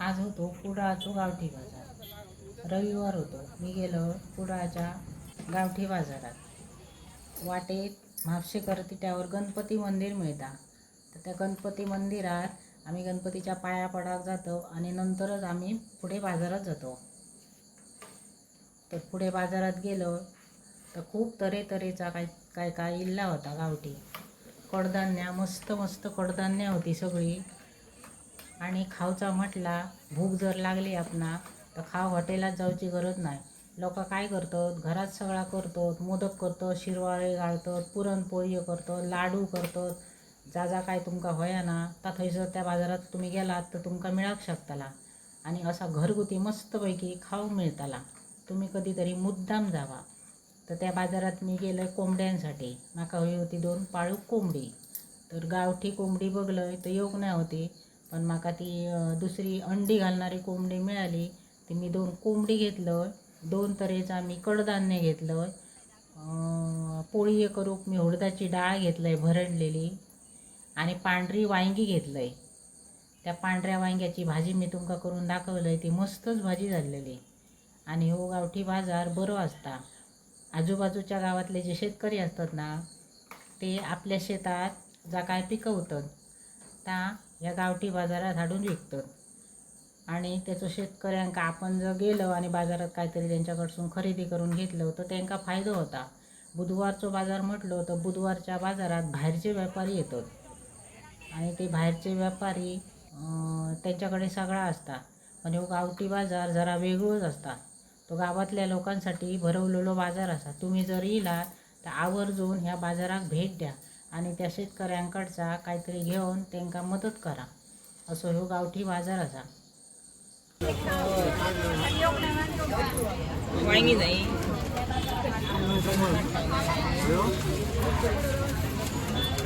आज होतो कुडाळचो गावठी बाजार. रविवार होतो. मी गेलो कुडाळच्या गावठी बाजारात. वाटेत म्हापशेकर तिट्यावर गणपती मंदिर मिळता. तर त्या गणपती मंदिरात आम्ही गणपतीच्या पाया पडाक जातो आणि नंतरच आम्ही पुढे बाजारात जातो. तर पुढे बाजारात गेलो तर खूप तऱ्हेतऱ्हेचा काय काय काय इल्ला होता गावठी. कडधान्य मस्त मस्त कडधान्य होती सगळी. आणि खावचा म्हटला भूक जर लागली आपणा तर खाव हॉटेलात जाऊची गरज नाही. लोक काय करतात? घरात सगळा करतात मोदक करतात शिरवाळे घालतात पुरणपोळी करतात लाडू करतात. जा जा काय तुमका होया ना ता थंयसर त्या बाजारात तुम्ही गेलात तर तुमका मिळाक शकताला. आणि असा घरगुती मस्तपैकी खाऊ मिळताला. तुम्ही कधीतरी मुद्दाम जावा. तर त्या बाजारात मी गेलं कोंबड्यांसाठी. माका हवी होती दोन पाळू कोंबडी. तर गावठी कोंबडी बघलं तर योग नाही होती? पण म्हाका ती दुसरी अंडी घालणारी कोंबडी मिळाली. ती मी दोन कोंबडी घेतलं. दोन तरेचा मी कडधान्य घेतलं. पोळी हे मी उडदाची डाळ घेतलंय भरडलेली. आणि पांढरी वांगी घेतलंय. त्या पांढऱ्या वांग्याची भाजी मी तुमका करून दाखवलंय. ती मस्तच भाजी झालेली. आणि हो गावठी बाजार बरो असता. आजूबाजूच्या गावातले जे शेतकरी असतात ना ते आपल्या शेतात जा काय पिकवतात त्या ह्या गावठी बाजारात हाडून विकतात आणि त्याचं शेतकऱ्यांका आपण जर गेलो आणि बाजारात काहीतरी त्यांच्याकडसून खरेदी करून घेतलं तर त्यांका फायदा होता. बुधवारचो बाजार म्हटलो तर बुधवारच्या बाजारात बाहेरचे व्यापारी येतात. आणि ते बाहेरचे व्यापारी त्यांच्याकडे सगळा असता. पण हो गावठी बाजार जरा वेगळोच असता. तो गावातल्या लोकांसाठी भरवलेलो बाजार असा. तुम्ही जर येला तर आवर्जून ह्या बाजाराक भेट द्या. आणि त्या शेतकऱ्यांकडचा काहीतरी घेऊन त्यांका मदत करा. असो ह्यो गावठी बाजार असा. वांगी नाही.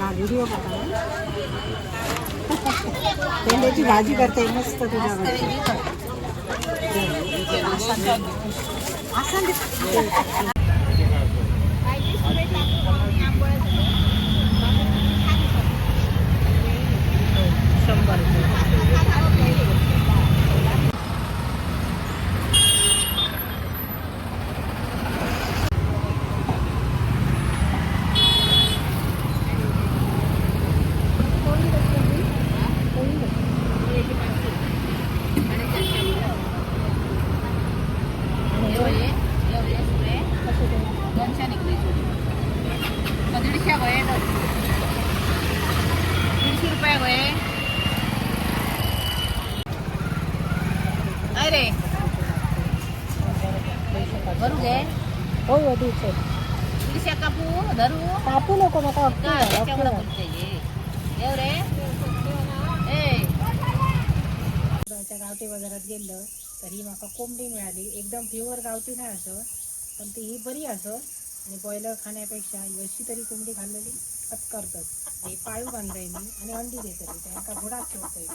हा व्हिडिओ भेंड्याची भाजी करते मस्त तुझ्याकडे दीडशे कापू धरू. कापू नको नका. का त्याच्यामुळे बोलते येऊ रे. ए. त्या गावठी बाजारात गेलं तर ही म्हाका कोंबडी मिळाली. एकदम प्युअर गावठी नाही असं पण ती ही बरी असं. आणि बॉयलर खाण्यापेक्षा अशी तरी कोंबडी खाल्लेली करतात ही पाळू बांधताय मी आणि अंडी देते त्यांना घोडाच ठेवतोय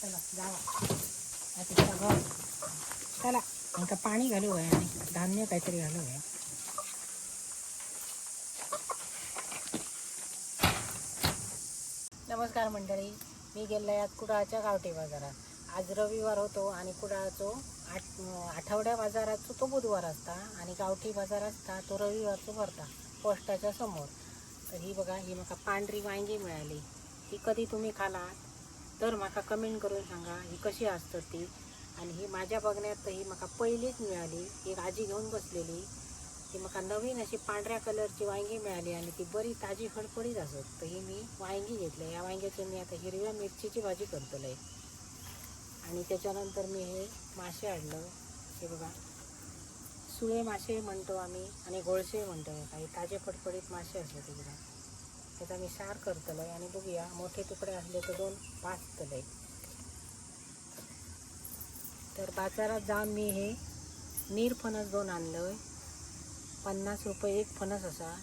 चला जावा. आता तिला घर चला. आता पाणी घालू आहे आणि धान्य काहीतरी घालू आहे. नमस्कार मंडळी मी गेले यात कुडाळच्या गावठी बाजारात. आज रविवार होतो आणि कुडाळचो आठ आठवड्या बाजाराचो तो बुधवार असता आणि गावठी बाजार असता तो रविवारचो भरता पोस्टाच्या समोर. तर ही बघा ही म्हाका पांढरी वांगी मिळाली. ही कधी तुम्ही खालात? तर म्हाका कमेंट करून सांगा ही कशी असतात ती? आणि ही माझ्या बघण्यात तर ही म्हाका पहिलीच मिळाली. एक आजी घेऊन बसलेली. ती म्हाका नवीन अशी पांढऱ्या कलरची वांगी मिळाली आणि ती बरी ताजी फडफडीत असत. तर ही मी वांगी घेतलं. या वांग्याची मी आता हिरव्या मिरचीची भाजी करतलं आणि त्याच्यानंतर मी हे मासे आणलं. हे बघा. सुळे मासे म्हणतो आम्ही आणि गोळसे म्हणतो काही ताजे फडफडीत मासे असले तिकडे त्याचा मी सार करतलं आणि बघूया. मोठे तुकडे असले तर दोन पाचतले तर बाजारात जाऊन मी हे नीरफणस दोन आणलं पन्नास रुपये एक फणस असा.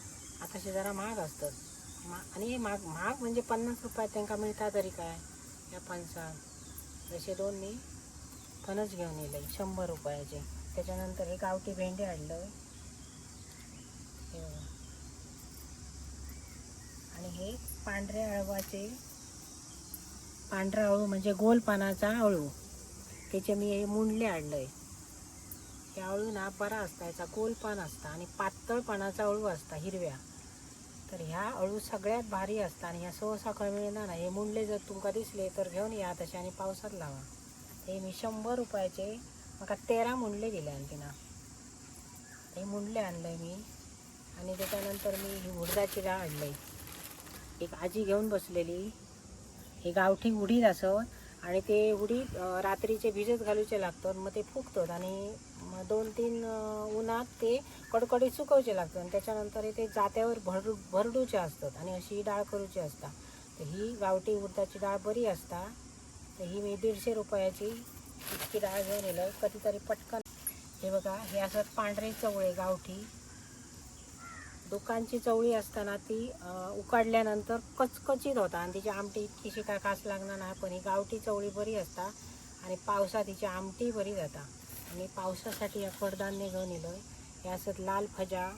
आता शेजारा महाग असतात. मा आणि हे महाग महाग म्हणजे पन्नास रुपयात त्यांना मिळता तरी काय? या फणसात जसे दोन मी फणस घेऊन येले शंभर रुपयाचे. त्याच्यानंतर हे गावठी भेंडे आणलं आणि हे पांढऱ्या अळवाचे पांढरा अळू म्हणजे गोल पानाचा अळू त्याचे मी हे मुंडले आणलंय. हे अळू ना बरा असता याचा गोल पान असता आणि पातळपणाचा अळू असता हिरव्या. तर ह्या अळू सगळ्यात भारी असता आणि ह्या सहसा कमी ना हे मुंडले जर तुमका दिसले तर घेऊन या तसे आणि पावसात लावा. हे मी शंभर रुपयाचे म्हाका तेरा मुंडले दिले आणखीन हे. मुंडले आणलंय मी आणि त्याच्यानंतर मी ही उडदाची डाळ आणली एक आजी घेऊन बसलेली. ही गावठी उडीद असत. आणि ते उडीद रात्रीचे भिजत घालूचे लागतात मग ते फुगतात आणि मग दोन तीन उन्हात ते कडकडीत सुकवचे लागतात आणि त्याच्यानंतर हे ते जात्यावर भरडू भरडूचे असतात आणि अशी ही डाळ करूची असता. तर ही गावठी उडदाची डाळ बरी असता. तर ही मी दीडशे रुपयाची इतकी डाळ घेऊन येलं कधीतरी पटकन. हे बघा हे असं पांढरे चवळे गावठी. दुकानची चवळी असताना ती उकाडल्यानंतर कचकचीत होता. आणि तिची आमटी इतकीशी काय खास लागणार नाही पण ही गावठी चवळी बरी असता आणि पावसात तिची आमटी बरी जाता. आणि पावसासाठी या कडधान्य घेऊन येलो हे असं लाल फजा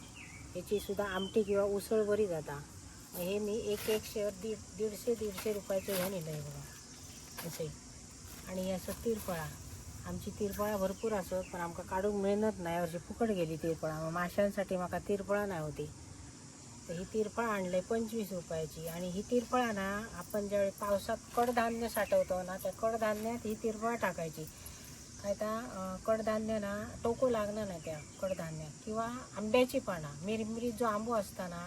याची सुद्धा आमटी किंवा उसळ बरी जाता. हे मी एक एक शेअर दीड दीडशे दीडशे रुपयाचे घेऊन येलो आहे बघा. असे आणि हे असं तिरफळा आमची तिरफळा भरपूर असत पण आमका काढूक मेहनत नाही. वर्षी फुकट गेली तिरफळा माशांसाठी म्हाका तिरफळा नाही होती. तर ही तिरफळा आणले पंचवीस रुपयाची. आणि ही तिरफळा ना आपण ज्यावेळी पावसात कडधान्य साठवतो ना त्या कडधान्यात ही तिरफळा टाकायची. काय त्या कडधान्य ना टोको लागणार नाही त्या कडधान्यात. किंवा आंब्याची पानं. मिरमिरीत जो आंबो असताना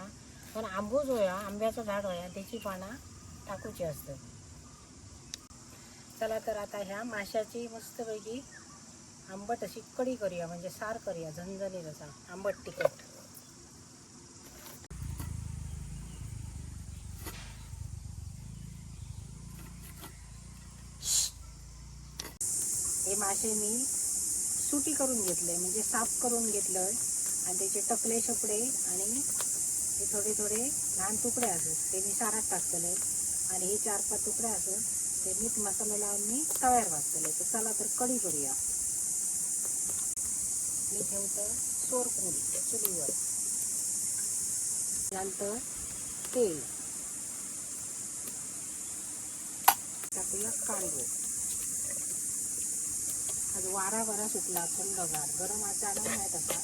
पण आंबो जो या आंब्याचं झाड होया त्याची पानं टाकूची असतात. चला तर आता ह्या माशाची मस्तपैकी आंबट अशी कडी करूया म्हणजे सार करूया झणझणीत असा आंबट तिखट. हे मासे मी सुटी करून घेतले म्हणजे साफ करून घेतलं आणि त्याचे टकले शपडे आणि हे थोडे थोडे लहान तुकडे असत ते मी सारात टाकतले. आणि हे चार पाच तुकडे असून ते मीठ मसाला लावून मी तव्यावर भाजतले तर चला तर कढी करूया. मी ठेवतं सोरपूल चुलीवर. नंतर तेल. टाकूया कांदे. आज वारा बरा सुटला थंडगार गरम अचानक नाही तसा.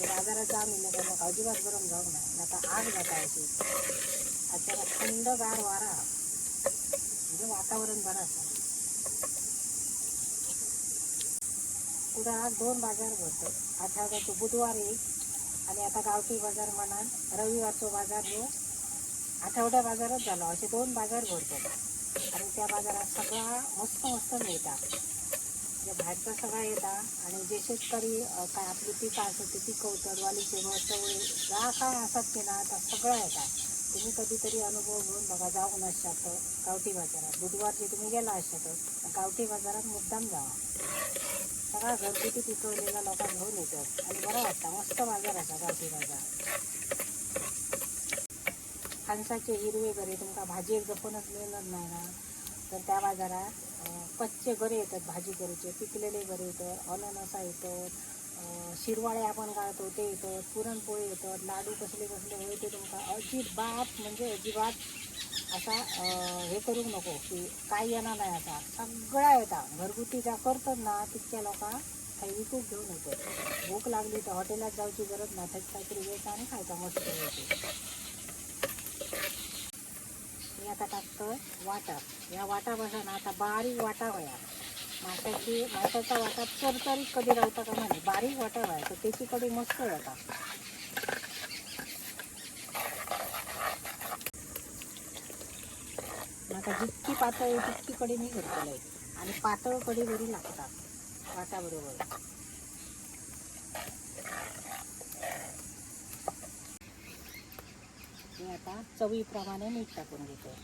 बाजारात जा येईल तर मग अजिबात गरम जाऊ नाही आता आग जाता अशी अचानक थंडगार वारा. म्हणजे वातावरण बरं असं पुढे आज दोन बाजार भरतो. आठवड्यातो बुधवार एक आणि आता गावठी बाजार म्हणा रविवारचो बाजार जो आठवड्या बाजारच झालो. असे दोन बाजार भरतो. आणि त्या बाजारात सगळा मस्त मस्त मिळतात. म्हणजे बाहेरचा सगळा येतात आणि जे शेतकरी काय आपली पिकं असतात ते पिकवतात वालीचे मग चवळी ज्या काय असतात ते ना त्या सगळं येतात. तुम्ही कधीतरी अनुभव घेऊन बघा जाऊन असतात गावठी बाजारात. बुधवारची तुम्ही गेला असतात गावठी बाजारात मुद्दाम जावा सगळा घरगुती पिकवलेला लोक घेऊन येतात आणि बरं वाटतं मस्त बाजार असा गावठी बाजार. फणसाचे हिरवे गरे तुमका भाजी एक जपूनच मिळणार नाही ना. तर त्या बाजारात कच्चे गरे येतात भाजी करूचे पिकलेले गरे येतात अननसा येतात शिरवाळे आपण गाळतो ते येतात पुरणपोळी येतात लाडू कसले कसले होय ते तुमका अजिबात म्हणजे अजिबात असा हे करू नको की काय येणार नाही असा. सगळा येतात घरगुती ज्या करतात ना तितक्या लोका काही विकूक घेऊन येतात भूक लागली तर हॉटेलात जाऊची गरज नाही त्यात काहीतरी घ्यायचं आणि खायचा मस्त मी आता टाकतोय वाटा. या वाटापासून आता बारीक वाटा व्हाया माशाची माशाचा वाटा चरचरीत कधी राहता का म्हणे बारीक वाटा व्हाया त्याची कधी मस्त होता आता. जितकी पातळ आहे तितकी कडी मी घेतलेलं आहे. आणि पातळ कडी बरी लागतात वाटाबरोबर. मी आता चवीप्रमाणे मीठ टाकून घेतो.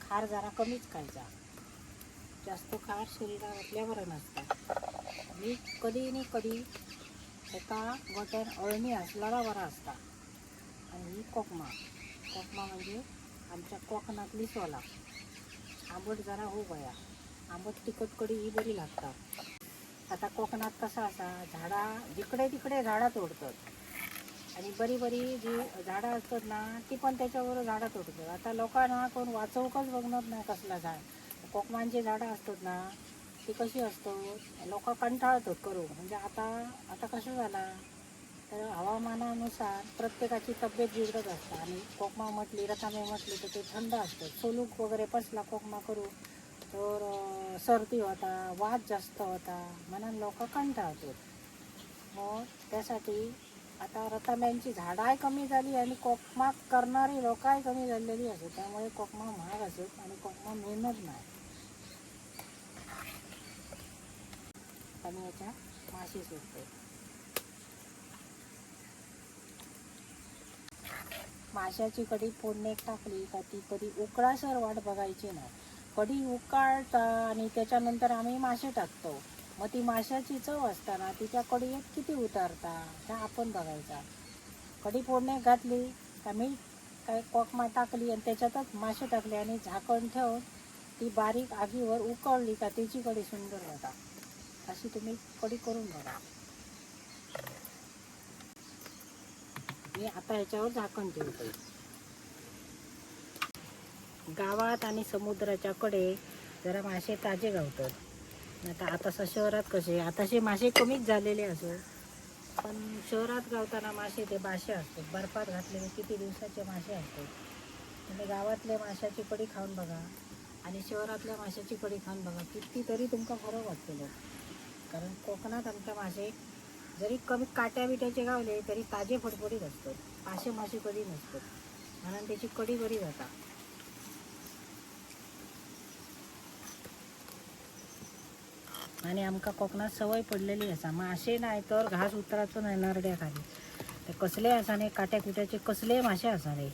खार जरा कमीच खायचा. जास्त काळ शरीरात आपल्यावर बरं नसतं. मीठ कधी नाही कधी एका गोट्यान अळणी असणारा बरा असता आणि ही कोकमा. कोकमा म्हणजे आमच्या कोकणातली सोला. आंबट जरा हो गया आंबट तिखट कडी ही बरी लागतात. आता कोकणात कसं असा झाडा जिकडे तिकडे झाडा तोडतात. आणि बरी बरी जी झाडं असतात ना ती पण त्याच्यावर झाडं तोडतात. आता लोकांना कोण वाचवूकच बघणार नाही कसला झाड. कोकमांची झाडं असतात ना ती कशी असतात लोक कंटाळतात करू. म्हणजे आता आता कसं झालं? तर हवामानानुसार प्रत्येकाची तब्येत बिघडत असते. आणि कोकमा म्हटली रतामे म्हटली तर ते थंड असतं. सोलूक वगैरे पसला कोकमा करू तर सर्दी होता वाद जास्त होता. म्हणून लोक कंटाळतात मग त्यासाठी आता रताम्यांची झाडाय कमी झाली आणि कोकमा करणारी लोकाय कमी झालेली असत त्यामुळे कोकमा महाग असत आणि कोकमा मेहनत नाही. आणि याच्या माशी माशाची कढी फोडणे टाकली का ती कधी उकळासर वाट बघायची नाही. कढी उकाळता आणि त्याच्यानंतर आम्ही मासे टाकतो. मग ती माशाची चव असताना तिच्या कडीत कढीत किती उतारता हा आपण बघायचा. कढी फोडणे घातली का मीठ काय कोकमा टाकली आणि त्याच्यातच मासे टाकले आणि झाकण ठेवून ती बारीक आगीवर उकळली का त्याची कढी सुंदर होता. अशी तुम्ही कडी करून बघा. मी आता ह्याच्यावर झाकण ठेवते. गावात आणि समुद्राच्या कडे जरा मासे ताजे गावतात. आता आता शहरात कसे आताशे मासे कमीच झालेले असो पण शहरात गावताना मासे ते मासे असतात. बर्फात घातलेले किती दिवसाचे मासे असतात. तुम्ही गावातल्या माशाची कडी खाऊन बघा आणि शहरातल्या माशाची कडी खाऊन बघा. किती तरी तुमका फरक वाटतो कारण कोकणात आमच्या मासे जरी कमी काट्या बिट्याचे गावले तरी ताजे फडफडीत असतात. पाशे मासे कधी नसतात. म्हणून त्याची कडी बरी जाता. आणि आमका कोकणात सवय पडलेली असा. मासे नाही तर घास उतरायचो नाही नरड्या खाली. तर कसले असाने काट्या कुट्याचे कसले मासे असाने?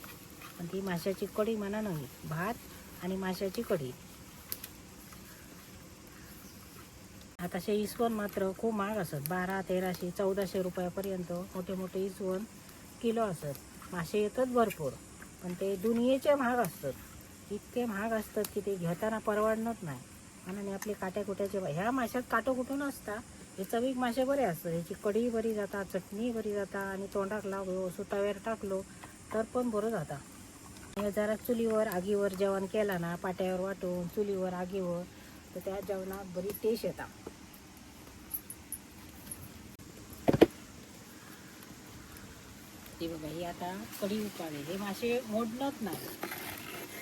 पण ती माशाची कडी म्हणा नाही भात आणि माशाची कढी आताशे इसवण मात्र खूप महाग असत. बारा तेराशे चौदाशे रुपयापर्यंत मोठे मोठे इसवण किलो असत. मासे येतात भरपूर पण ते दुनियेचे महाग असतात. इतके महाग असतात की ते घेताना परवडणंच नाही. आणि आपले काट्या कुट्याचे ह्या माशात काटो कुठून असता? हे चवीक मासे बरे असतात. ह्याची कढी बरी जाता चटणी बरी जाता आणि तोंडाक लावलो सुतावेर टाकलो तर पण बरं जाता. जरा चुलीवर आगीवर जेवण केला ना पाट्यावर वाटून चुलीवर आगीवर तर त्या जेवणात बरी टेस्ट येता. ते बघा ही आता कढी उकाळली हे मासे मोडणत नाही.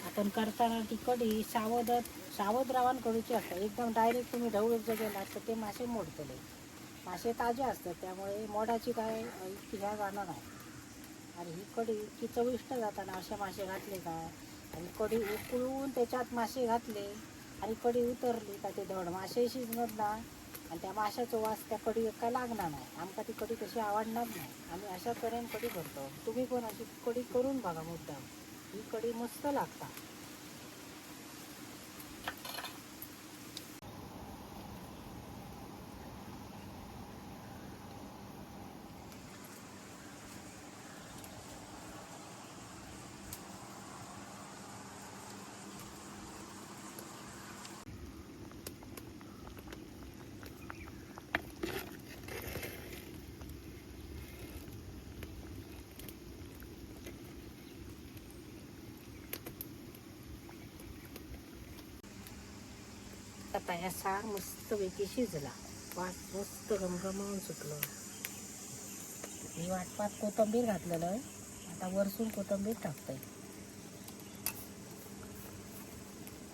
आपण करताना ती कढी सावध सावध रावण करूची असतात एकदम डायरेक्ट तुम्ही ढवळ जर गेलात तर ते मासे मोडतले. मासे ताजे असतात त्यामुळे मोडाची काय इतकी ह्या जाणार नाही. आणि ही कढी इतकी चविष्ट जाताना असे मासे घातले का? आणि कढी उकळून त्याच्यात मासे घातले आणि कडी उतरली का ते धड मासे शिजणार ना आणि त्या माशाचा वास त्या कडी काय लागणार नाही. आमका ती कडी तशी आवडणार नाही. आम्ही अशा तरेन कडी करतो. तुम्ही पण अशी कडी करून बघा मुद्दाम. ही कडी मस्त लागता. आता या सार मस्तपैकी शिजला. वाट मस्त घमघमवून सुटलं. ही वाटपात कोथंबीर घातलेलं आहे. आता वरसून कोथंबीर टाकतंय.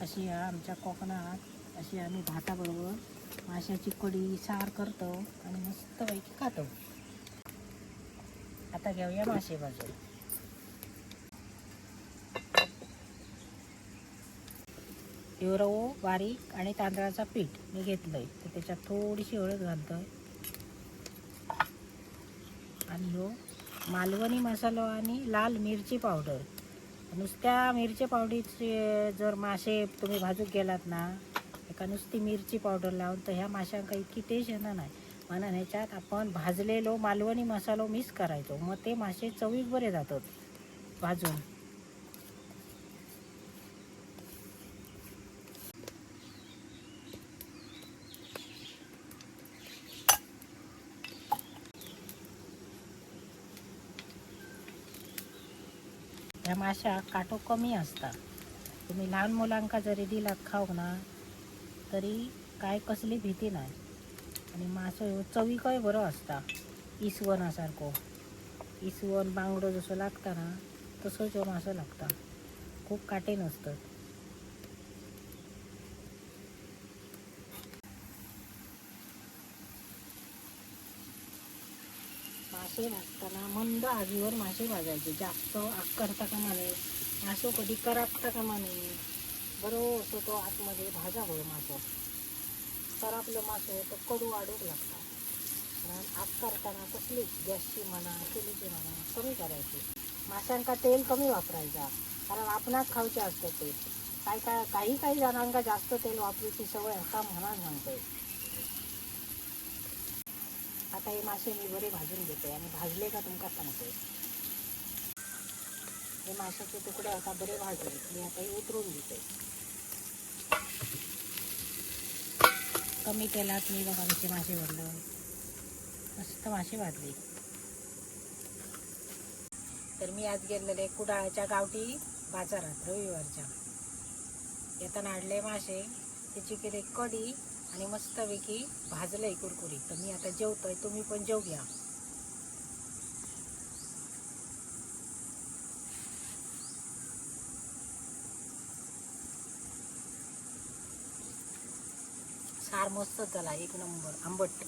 अशी या आमच्या कोकणात अशी आम्ही भाताबरोबर माशाची कडी सार करतो आणि मस्तपैकी खातो. आता घेऊया मासे बाजूला ह्यो रवो बारीक आणि तांदळाचा पीठ मी घेतलं आहे तर त्याच्यात थोडीशी हळद घालतो आहे आणि हो मालवणी मसालो आणि लाल मिरची पावडर. नुसत्या मिरची पावडीचे जर मासे तुम्ही भाजूक गेलात ना एका नुसती मिरची पावडर लावून तर ह्या माशांका इतकी टेस्ट येणार नाही. म्हणून ह्याच्यात आपण भाजलेलो मालवणी मसालो मिक्स करायचो. मग ते मासे चवीक बरे जातात भाजून. ह्या माशा काटो कमी असतात. तुम्ही लहान मुलांका जरी दिलात खाऊक ना तरी काय कसली भीती नाही. आणि मासो ह्यो चवीकय बरो असता इसवणासारखो इसवण बांगडो जसो लागता ना तसोच ह्यो मासो लागता. खूप काटे नसतात मासे असताना मंद आगीवर मासे भाजायचे. जास्त आग करता कामा नये मासो कधी करापता कामा नये बरोबर असो तो आतमध्ये भाजा होय मासो. करापलं मासो तो कडू वाढूक लागता कारण आग करताना कसली गॅसची म्हणा चुलीची म्हणा कमी करायची. माशांका तेल कमी वापरायचा. कारण आपणास खावचे असतं ते. काय काय काही काही जणांका जास्त तेल वापरूची सवय आता म्हणा सांगतोय आता हे मासे मी बरे भाजून घेते आणि भाजले का तुमका सांगते. हे माशाचे तुकडे आता बरे भाजले. मी आता हे उतरून घेते. कमी तेलात मी बघा कसे मासे भरलं. मस्त मासे भाजले. तर मी आज गेलेले कुडाळच्या गावठी बाजारात रविवारच्या. येताना आणले मासे. त्याची किती कढी. आणि मस्तपैकी भाजलंय कुरकुरीत. तर मी आता जेवतोय तुम्ही पण जेव घ्या सार मस्तच झाला एक नंबर. आंबट.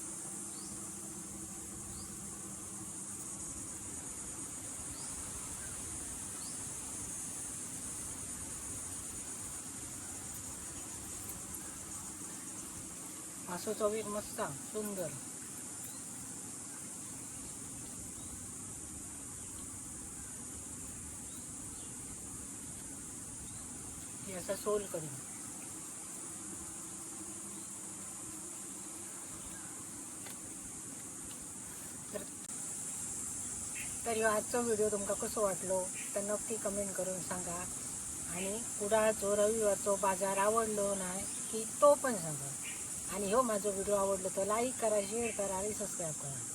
मासो चवीक मस्त सुंदर. हे असं सोल करीन. तर तर आजचो व्हिडिओ तुमका कसो वाटलो तर नक्की कमेंट करून सांगा. आणि कुडाळचो रविवारचो बाजार आवडलो नाही की तो पण सांगा. आणि हो माझा व्हिडिओ आवडलो तर लाईक करा शेअर करा आणि सबस्क्राईब करा.